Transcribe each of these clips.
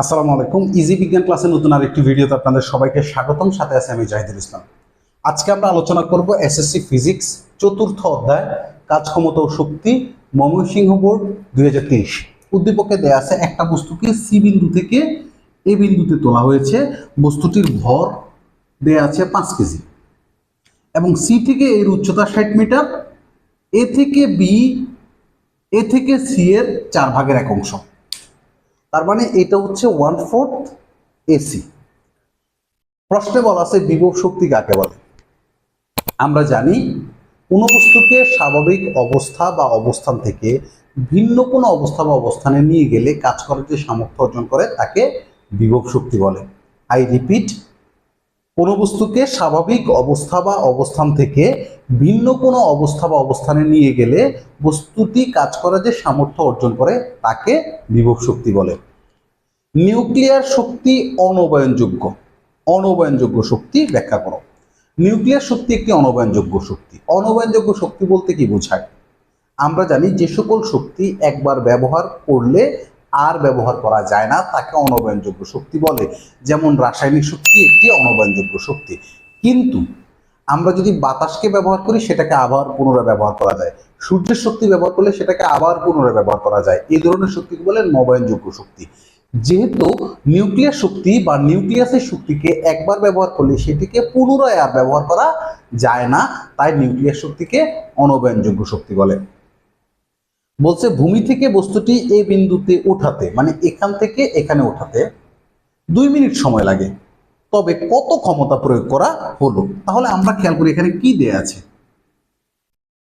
আসসালামু আলাইকুম। ইজি বিজ্ঞান ক্লাসে নতুন আরেকটি ভিডিওতে আপনাদের সবাইকে স্বাগতম। সাথে আছে আমি জাহিদুল ইসলাম। আজকে আমরা আলোচনা করব এসএসসি ফিজিক্স চতুর্থ অধ্যায় কাজ ক্ষমতা ও শক্তি, ময়মনসিংহ বোর্ড, দুই হাজার তেইশ। উদ্দীপকে দেয়া আছে একটা বস্তুকে সি বিন্দু থেকে এ বিন্দুতে তোলা হয়েছে। বস্তুটির ভর দেয়া আছে পাঁচ কেজি। এবং সি থেকে এর উচ্চতা ষাট মিটার এ থেকে বি এ থেকে সি এর চার ভাগের এক অংশ। তার মানে এটা হচ্ছে ওয়ান ফোর্থ এসি প্রশ্নে বলা আছে বিভব শক্তি কাকে বলে? আমরা জানি কোনো বস্তুকে স্বাভাবিক অবস্থা বা অবস্থান থেকে ভিন্ন কোনো অবস্থা বা অবস্থানে নিয়ে গেলে কাজ করার যে সামর্থ্য অর্জন করে তাকে বিভব শক্তি বলে। আই রিপিট কোনো বস্তুকে স্বাভাবিক অবস্থা বা অবস্থান থেকে ভিন্ন কোনো অবস্থা বা অবস্থানে নিয়ে গেলে বস্তুটি কাজ করার যে সামর্থ্য অর্জন করে তাকে বিভব শক্তি বলে। নিউক্লিয়ার শক্তি অনবায়নযোগ্য। অনবায়নযোগ্য শক্তি ব্যাখ্যা করো। নিউক্লিয়ার শক্তি একটি অনবায়নযোগ্য শক্তি। অনবায়নযোগ্য শক্তি বলতে কি বোঝায়? আমরা জানি যে সকল শক্তি একবার ব্যবহার করলে আর ব্যবহার করা যায় না, তাকে অনবায়নযোগ্য শক্তি বলে। যেমন রাসায়নিক শক্তি একটি অনবায়নযোগ্য শক্তি। কিন্তু আমরা যদি বাতাসকে ব্যবহার করি, সেটাকে আবার পুনরায় ব্যবহার করা যায়। সূর্যের শক্তি ব্যবহার করলে সেটাকে আবার পুনরায় ব্যবহার করা যায়। এই ধরনের শক্তিকে বলে নবায়নযোগ্য শক্তি। যেহেতু নিউক্লিয়ার শক্তি বা নিউক্লিয়াসের শক্তিকে একবার ব্যবহার করলে সেটিকে পুনরায় আর ব্যবহার করা যায় না, তাই নিউক্লিয়ার শক্তিকে অনবায়নযোগ্য শক্তি বলে। বলছে, ভূমি থেকে বস্তুটি এই বিন্দুতে ওঠাতে মানে এখান থেকে এখানে ওঠাতে দুই মিনিট সময় লাগে। তবে কত ক্ষমতা প্রয়োগ করা হলো? তাহলে আমরা খেয়াল করি এখানে কি দেয়া আছে।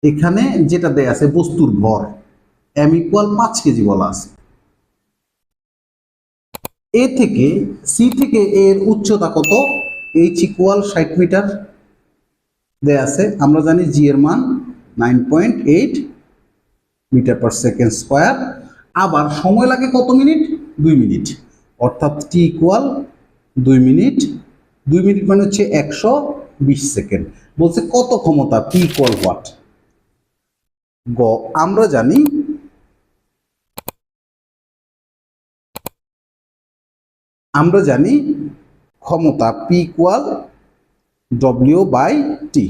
এখানে যেটা দেয়া আছে, বস্তুর ভর এম ইকুয়াল পাঁচ কেজি বলা আছে। এ থেকে সি থেকে এর উচ্চতা কত? এইচ ইকুয়াল ষাট মিটার দেয়া আছে। আমরা জানি জি এর মান nine point eight metre per second square আবার সময় লাগে কত মিনিট? দুই মিনিট। অর্থাৎ টি ইকুয়াল দুই মিনিট। দুই মিনিট মানে হচ্ছে একশো বিশ সেকেন্ড। বলছে কত ক্ষমতা? পি ইকুয়াল হোয়াট গ। আমরা জানি আমরা জানি ক্ষমতা P equal W by T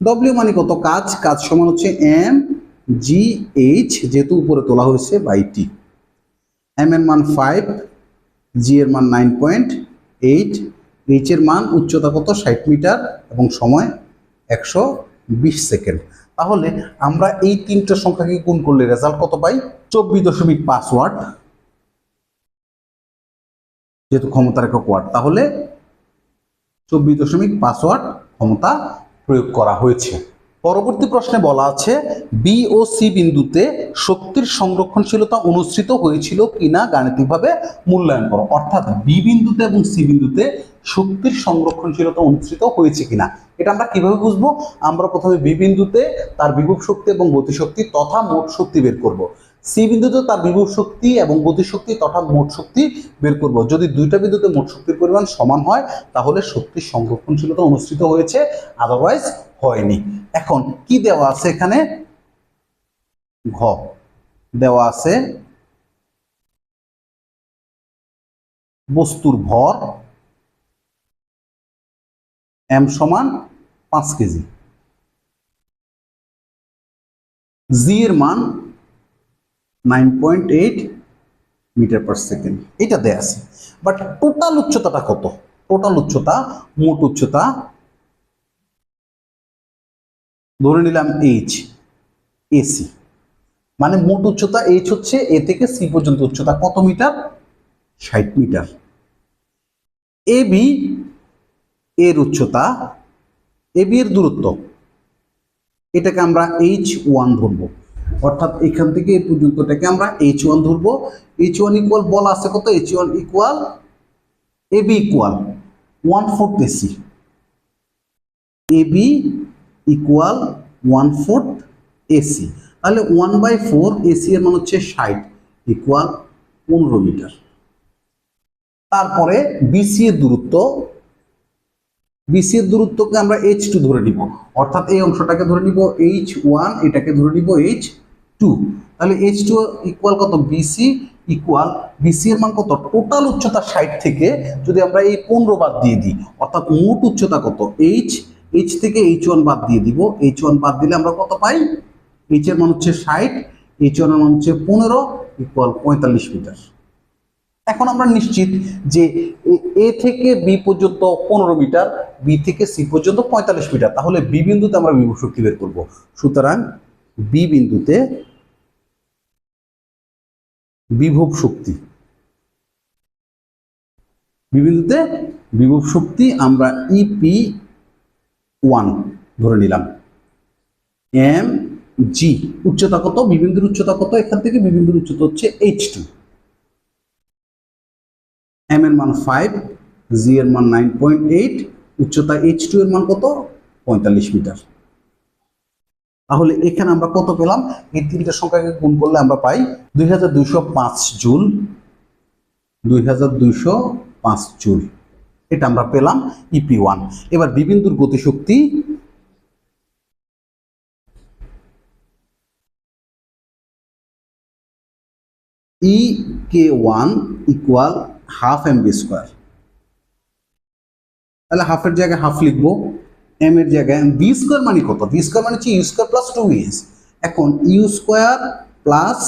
W মানে কত? কাজ কাজ সমান হচ্ছে এম জি এইচ যেহেতু উপরে তোলা হয়েছে বাই টি এম এর মান ফাইভ জি এর মান নাইন পয়েন্ট এইট এইচ এর মান উচ্চতা কত? ষাট মিটার এবং সময় একশো বিশ সেকেন্ড। তাহলে আমরা এই তিনটা সংখ্যাকে গুণ করলে রেজাল্ট কত পাই? চব্বিশ দশমিক পাঁচ ওয়াট। যেহেতু ক্ষমতার একক ওয়াট তাহলে চব্বিশ দশমিক পাঁচ ওয়াট ক্ষমতা প্রয়োগ করা হয়েছে। পরবর্তী প্রশ্নে বলা আছে বি ও সি বিন্দুতে শক্তির সংরক্ষণশীলতা অনুসৃত হয়েছিল কিনা গাণিতিকভাবে মূল্যায়ন করো। অর্থাৎ বি বিন্দুতে এবং সি বিন্দুতে শক্তির সংরক্ষণশীলতা অনুসৃত হয়েছে কিনা, এটা আমরা কীভাবে বুঝব? আমরা প্রথমে বি বিন্দুতে তার বিভব শক্তি এবং গতিশক্তি তথা মোট শক্তি বের করব। সি বিন্দুতে তার বিভব শক্তি এবং গতিশক্তি তথা মোট শক্তি বের করব। যদি দুইটা বিন্দুতে মোট শক্তির পরিমাণ সমান হয়, তাহলে শক্তির সংরক্ষণশীলতা অনুষ্ঠিত হয়েছে আদারওয়াইজ হয়নি। এখন কি দেওয়া আছে এখানে? ঘ। দেওয়া আছে বস্তুর ভর এম সমান পাঁচ কেজি। জি এর মান nine point eight metre per second এটা দেয়া আছে। বাট টোটাল উচ্চতাটা কত? টোটাল উচ্চতা, মোট উচ্চতা? ধরে নিলাম এইচ এসি মানে মোট উচ্চতা এইচ হচ্ছে এ থেকে সি পর্যন্ত উচ্চতা। কত মিটার? ষাট মিটার। এ বি এর উচ্চতা এ বি এর দূরত্ব। এটাকে আমরা এইচ ওয়ান ধরবো। অর্থাৎ এখান থেকে এই পর্যন্তটাকে আমরা এইচ ওয়ান ধরবো। এইচ ওয়ান ইকুয়াল বলা আছে কত? H one equal A B equal one fourth AC A B equal one fourth AC তাহলে ওয়ান বাই ফোর এসি এর মান হচ্ছে ষাট ইকুয়াল পনেরো মিটার। তারপরে বিসি এর দূরত্ব। বিসি এর দূরত্বকে আমরা এইচ টু ধরে নিব। অর্থাৎ এই অংশটাকে ধরে নিব এইচ ওয়ান এটাকে ধরে নিব এইচ টু তাহলে এইচ টু ইকুয়াল কত? বিসি ইকুয়াল বিসি এর মান কত? টোটাল উচ্চতা ষাট থেকে যদি আমরা এই পনেরো বাদ দিয়ে দিই, অর্থাৎ মোট উচ্চতা কত? এইচ এইচ থেকে এইচ ওয়ান বাদ দিয়ে দিব। এইচ ওয়ান বাদ দিলে আমরা কত পাই? এইচ এর মান হচ্ছে ষাট এইচ ওয়ানের মান হচ্ছে পনেরো ইকুয়াল পঁয়তাল্লিশ মিটার। এখন আমরা নিশ্চিত যে এ থেকে বি পর্যন্ত পনেরো মিটার বি থেকে সি পর্যন্ত পঁয়তাল্লিশ মিটার। তাহলে বি বিন্দুতে আমরা বিভব শক্তি বের করব। সুতরাং বি বিন্দুতে বিভব শক্তি। বি বিন্দুতে বিভব শক্তি আমরা ইপি ওয়ান ধরে নিলাম। এম জি উচ্চতা কত? বিবিন্দুর উচ্চতা কত? এখান থেকে বিবিন্দুর উচ্চতা হচ্ছে এইচ টু এম এর মান ফাইভ জি এর মান নাইন পয়েন্ট এইট উচ্চতা এইচ টু এর মান কত? পঁয়তাল্লিশ মিটার। তাহলে এখানে আমরা কত পেলাম? এই তিনটে সংখ্যাকে গুণ করলে আমরা পাই দুই হাজার দুইশো পাঁচ জুল। দুই হাজার দুইশো পাঁচ জুল। এটা আমরা পেলাম ইপি ওয়ান এবার বিবিন্দুর গতিশক্তি E K one equal half M V square তাহলে হাফের জায়গায় হাফ লিখব। এম এর জায়গায় বি স্কোয়ার মানে কত? বি স্কোয়ার মানে হচ্ছে u square plus two is এখন u square plus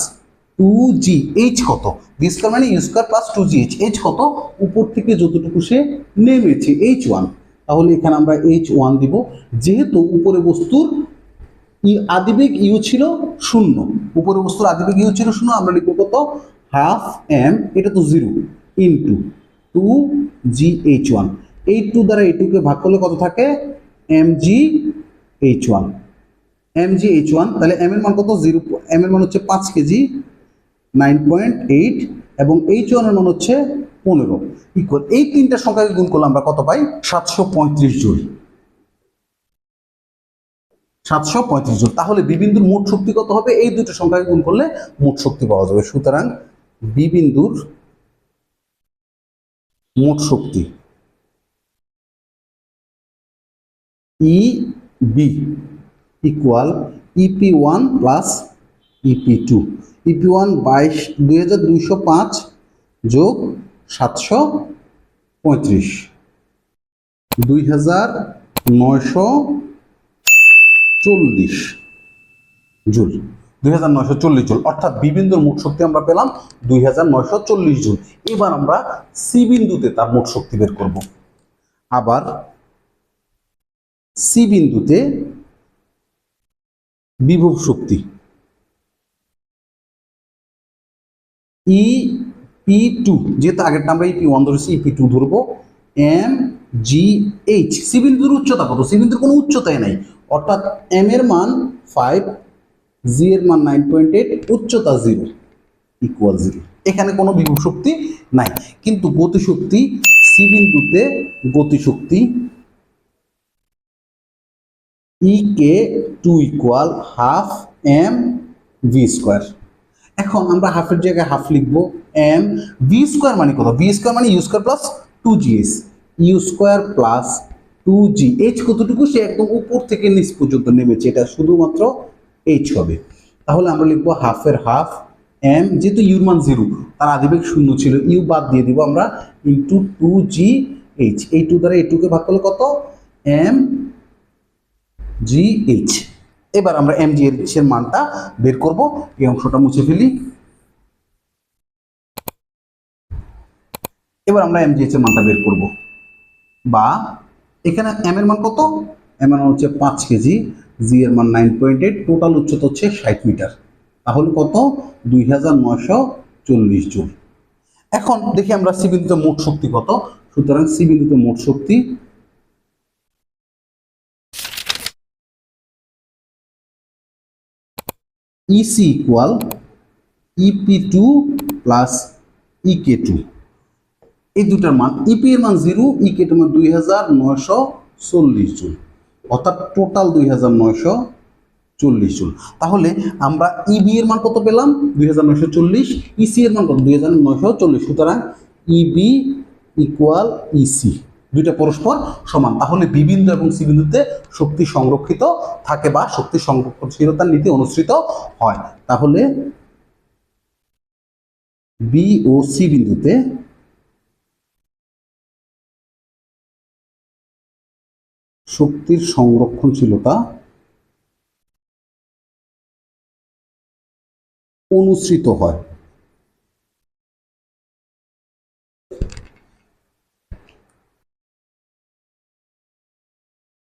two g h কত? বি স্কোয়ার মানে u square plus two g h h কত? উপর থেকে যতটুকু সে নেমেছে এইচ ওয়ান তাহলে এখানে আমরা এইচ ওয়ান দিব। যেহেতু উপরে বস্তুর আদিবেগ ইউ ছিল শূন্য উপরে বস্তুর আদিবেগ ইউ ছিল শূন্য, আমরা লিখব কত? হাফ এম এটা তো zero into two g h one এই টু দ্বারা এই টুকে ভাগ করলে কত থাকে? M g h one m g h one তাহলে এম এর মান কত? জিরো এম এর মান হচ্ছে পাঁচ কেজি নাইন পয়েন্ট এইট এবং এইচ ওয়ানের মান হচ্ছে পনেরো। ইকুয়াল এই তিনটা সংখ্যাকে গুণ করলে আমরা কত পাই? সাতশো পঁয়ত্রিশ জুল। সাতশো পঁয়ত্রিশ জুল। তাহলে বিবিন্দুর মোট শক্তি কত হবে? এই দুটো সংখ্যাকে গুণ করলে মোট শক্তি পাওয়া যাবে। সুতরাং বিবিন্দুর মোট শক্তি E B equal EP one plus EP two EP one বাইশ দুই হাজার দুইশো পাঁচ যোগ সাতশো পঁয়ত্রিশ। দুই হাজার নয়শো চল্লিশ জুল। দুই হাজার নয়শো চল্লিশ জুল। অর্থাৎ বিবিন্দুর মোট শক্তি আমরা পেলাম দুই হাজার নয়শো চল্লিশ জুল। এবার আমরা সি বিন্দুতে তার মোট শক্তি বের করব। আবার সি বিন্দুতে বিভব শক্তি। ই পি টু যেহেতু আগেরটা আমরা ইপি ওয়ান ধরেছি ইপি টু ধরবো। এম জি এইচ সি বিন্দুর উচ্চতা কত? সি বিন্দুর কোনো উচ্চতাই নাই। অর্থাৎ এম এর মান ফাইভ জি এর মান নাইন পয়েন্ট এইট উচ্চতা জিরো ইকুয়াল জিরো এখানে কোনো বিভব শক্তি নাই। কিন্তু গতিশক্তি সি বিন্দুতে গতিশক্তি E K two equal half m v square. এখন আমরা হাফের জায়গায় হাফ লিখব এম ভি স্কোয়ার মানে কত? ভি স্কোয়ার মানে u square plus two g s. U square plus two g. H কতটুকু? সে একদম উপর থেকে নিচ পর্যন্ত নেমেছে। এটা শুধুমাত্র এইচ হবে। তাহলে আমরা লিখব হাফের হাফ এম, যেহেতু ইউর মান জিরো, তার আদিবেগ শূন্য ছিল। ইউ বাদ দিয়ে দিব আমরা ইন্টু টু জি এইচ এই টু দ্বারা এই টুকে ভাগ করলে কত? এম জি এইচ এবার আমরা এম জি এর মানটা বের করব, এই অংশটা মুছে ফেলি। এবার আমরা এম জি এর মানটা বের করব। বা এখানে এম এর মান কত? এম এর মান হচ্ছে পাঁচ কেজি জি এর মান নাইন পয়েন্ট এইট টোটাল উচ্চতা হচ্ছে ষাট মিটার। তাহলে কত? দুই হাজার নয়শো চল্লিশ জুল। এখন দেখি আমরা সি মোট শক্তি কত? সুতরাং সি মোট শক্তি EC equal EP two plus two এই দুটার মান ইপি এর মান জিরো ইকে টু মান দুই হাজার নয়শো চল্লিশ জুল। অর্থাৎ টোটাল দুই হাজার নয়শো চল্লিশ জুল। তাহলে আমরা ইবি এর মান কত পেলাম? দুই হাজার চল্লিশ ইসি এর মান কত? দুই হাজার নয়শো চল্লিশ। সুতরাং ইবি ইকুয়াল ইসি দুইটা পরস্পর সমান। তাহলে বিবিন্দু এবং সিবিন্দুতে শক্তি সংরক্ষিত থাকে বা শক্তি সংরক্ষণশীলতার নীতি অনুসৃত হয়। তাহলে বি ও সি বিন্দুতে শক্তির সংরক্ষণশীলতা অনুসৃত হয়।